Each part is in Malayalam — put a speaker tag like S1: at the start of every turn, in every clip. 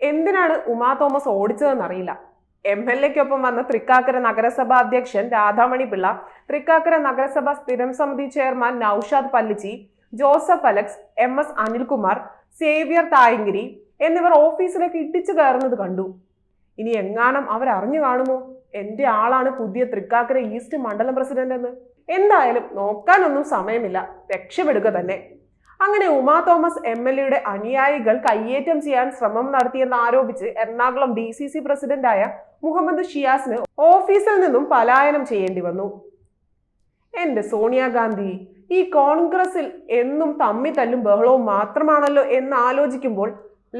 S1: എന്തിനാണ് ഉമാ തോമസ് ഓടിച്ചതെന്നറിയില്ല. എം എൽ എക്കൊപ്പം വന്ന തൃക്കാക്കര നഗരസഭാ അധ്യക്ഷൻ രാധാമണി പിള്ള തൃക്കാക്കര നഗരസഭാ സ്ഥിരം സമിതി chairman Noushad Pallichi Joseph Alex M S Anilkumar Xavier Thayankiri എന്നിവർ ഓഫീസിലേക്ക് ഇടിച്ചു കയറുന്നത് കണ്ടു. ഇനി എങ്ങാനും അവർ അറിഞ്ഞു കാണുമോ? എന്റെ ആളാണ് പുതിയ തൃക്കാക്കര ഈസ്റ്റ് മണ്ഡലം പ്രസിഡന്റ് എന്ന്. എന്തായാലും നോക്കാനൊന്നും സമയമില്ല. രക്ഷപ്പെടുക തന്നെ. അങ്ങനെ ഉമാ തോമസ് എം എൽ എയുടെ അനുയായികൾ കയ്യേറ്റം ചെയ്യാൻ ശ്രമം നടത്തിയെന്ന് ആരോപിച്ച് എറണാകുളം ഡി സി സി പ്രസിഡന്റായ മുഹമ്മദ് ഷിയാസിന് ഓഫീസിൽ നിന്നും പലായനം ചെയ്യേണ്ടി വന്നു. എന്റെ സോണിയാഗാന്ധി ഈ കോൺഗ്രസിൽ എന്നും തമ്മി തല്ലും ബഹളവും മാത്രമാണല്ലോ എന്ന് ആലോചിക്കുമ്പോൾ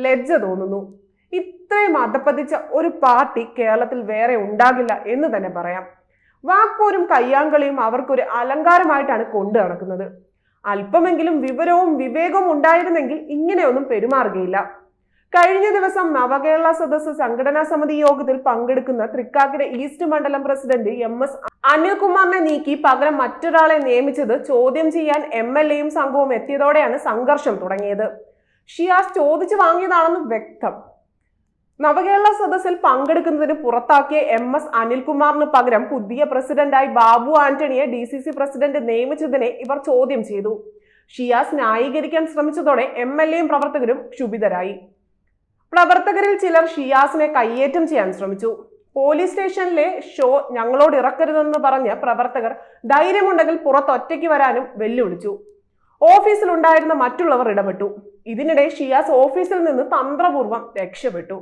S1: ലജ്ജ തോന്നുന്നു. ഇത്രയും അധപ്പതിച്ച ഒരു പാർട്ടി കേരളത്തിൽ വേറെ ഉണ്ടാകില്ല എന്ന് തന്നെ പറയാം. വാക്പോരും കയ്യാങ്കളിയും അവർക്കൊരു അലങ്കാരമായിട്ടാണ് കൊണ്ടു നടക്കുന്നത്. അല്പമെങ്കിലും വിവരവും വിവേകവും ഉണ്ടായിരുന്നെങ്കിൽ ഇങ്ങനെയൊന്നും പെരുമാറുകയില്ല. കഴിഞ്ഞ ദിവസം നവകേരള സദസ്സ് സംഘടനാ സമിതി യോഗത്തിൽ പങ്കെടുക്കുന്ന തൃക്കാക്കര ഈസ്റ്റ് മണ്ഡലം പ്രസിഡന്റ് എം എസ് അനിൽകുമാറിനെ നീക്കി പകരം മറ്റൊരാളെ നിയമിച്ചത് ചോദ്യം ചെയ്യാൻ എം എൽ എയും സംഘവും എത്തിയതോടെയാണ് സംഘർഷം തുടങ്ങിയത്. ഷിയാസ് ചോദിച്ചു വാങ്ങിയതാണെന്ന് വ്യക്തം. നവകേരള സദസ്സിൽ പങ്കെടുക്കുന്നതിന് പുറത്താക്കിയ എം എസ് അനിൽകുമാറിന് പകരം പുതിയ പ്രസിഡന്റായി ബാബു ആന്റണിയെ ഡി സി സി പ്രസിഡന്റ് നിയമിച്ചതിനെ ഇവർ ചോദ്യം ചെയ്തു. ഷിയാസ് ന്യായീകരിക്കാൻ ശ്രമിച്ചതോടെ എം എൽ എയും പ്രവർത്തകരും ക്ഷുഭിതരായി. പ്രവർത്തകരിൽ ചിലർ ഷിയാസിനെ കയ്യേറ്റം ചെയ്യാൻ ശ്രമിച്ചു. പോലീസ് സ്റ്റേഷനിലെ ഷോ ഞങ്ങളോട് ഇറക്കരുതെന്ന് പറഞ്ഞ് പ്രവർത്തകർ ധൈര്യമുണ്ടെങ്കിൽ പുറത്തൊറ്റയ്ക്ക് വരാനും വെല്ലുവിളിച്ചു. ഓഫീസിലുണ്ടായിരുന്ന മറ്റുള്ളവർ ഇടപെട്ടു. ഇതിനിടെ ഷിയാസ് ഓഫീസിൽ നിന്ന് തന്ത്രപൂർവം രക്ഷപ്പെട്ടു.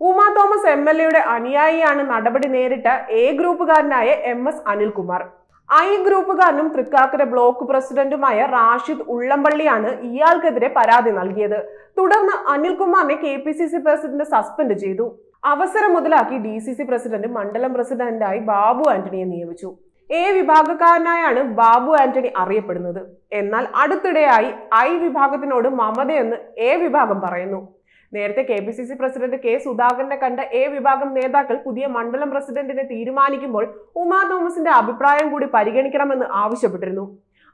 S1: ഉമാ തോമസ് എം എൽ എയുടെ അനുയായിയാണ് നടപടി നേരിട്ട എ ഗ്രൂപ്പുകാരനായ എം എസ് അനിൽകുമാർ. ഐ ഗ്രൂപ്പുകാരനും തൃക്കാക്കര ബ്ലോക്ക് പ്രസിഡന്റുമായ റാഷിദ് ഉള്ളംപള്ളിയാണ് ഇയാൾക്കെതിരെ പരാതി നൽകിയത്. തുടർന്ന് അനിൽകുമാറിനെ K P C C president suspend ചെയ്തു. അവസരം മുതലാക്കി ഡി സി സി പ്രസിഡന്റ് മണ്ഡലം പ്രസിഡന്റായി ബാബു ആന്റണിയെ നിയമിച്ചു. എ വിഭാഗക്കാരനായാണ് ബാബു ആന്റണി അറിയപ്പെടുന്നത്. എന്നാൽ അടുത്തിടെയായി ഐ വിഭാഗത്തിനോട് മമതയെന്ന് എ വിഭാഗം പറയുന്നു. നേരത്തെ K P C C president K സുധാകരനെ കണ്ട എ വിഭാഗം നേതാക്കൾ പുതിയ മണ്ഡലം പ്രസിഡന്റിനെ തീരുമാനിക്കുമ്പോൾ ഉമാ തോമസിന്റെ അഭിപ്രായം കൂടി പരിഗണിക്കണമെന്ന് ആവശ്യപ്പെട്ടിരുന്നു.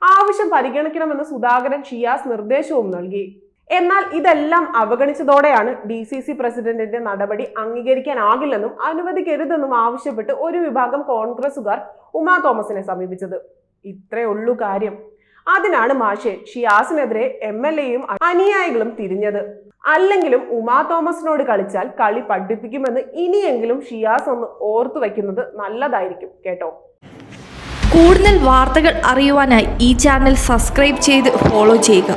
S1: ആവശ്യം പരിഗണിക്കണമെന്ന് സുധാകരൻ ഷിയാസ് നിർദ്ദേശവും നൽകി. എന്നാൽ ഇതെല്ലാം അവഗണിച്ചതോടെയാണ് ഡി സി സി പ്രസിഡന്റിന്റെ നടപടി അംഗീകരിക്കാനാകില്ലെന്നും അനുവദിക്കരുതെന്നും ആവശ്യപ്പെട്ട് ഒരു വിഭാഗം കോൺഗ്രസുകാർ ഉമാ തോമസിനെ സമീപിച്ചത്. ഇത്രയുള്ളൂ കാര്യം. അതിനാണ് മാഷെ ഷിയാസിനെതിരെ എം എൽ എയും അനുയായികളും തിരിഞ്ഞത്. അല്ലെങ്കിലും ഉമാ തോമസിനോട് കളിച്ചാൽ കളി പഠിപ്പിക്കുമെന്ന് ഇനിയെങ്കിലും ഷിയാസ് ഒന്ന് ഓർത്തു വയ്ക്കുന്നത് നല്ലതായിരിക്കും കേട്ടോ?
S2: കൂടുതൽ വാർത്തകൾ അറിയുവാനായി ഈ ചാനൽ സബ്സ്ക്രൈബ് ചെയ്ത് ഫോളോ ചെയ്യുക.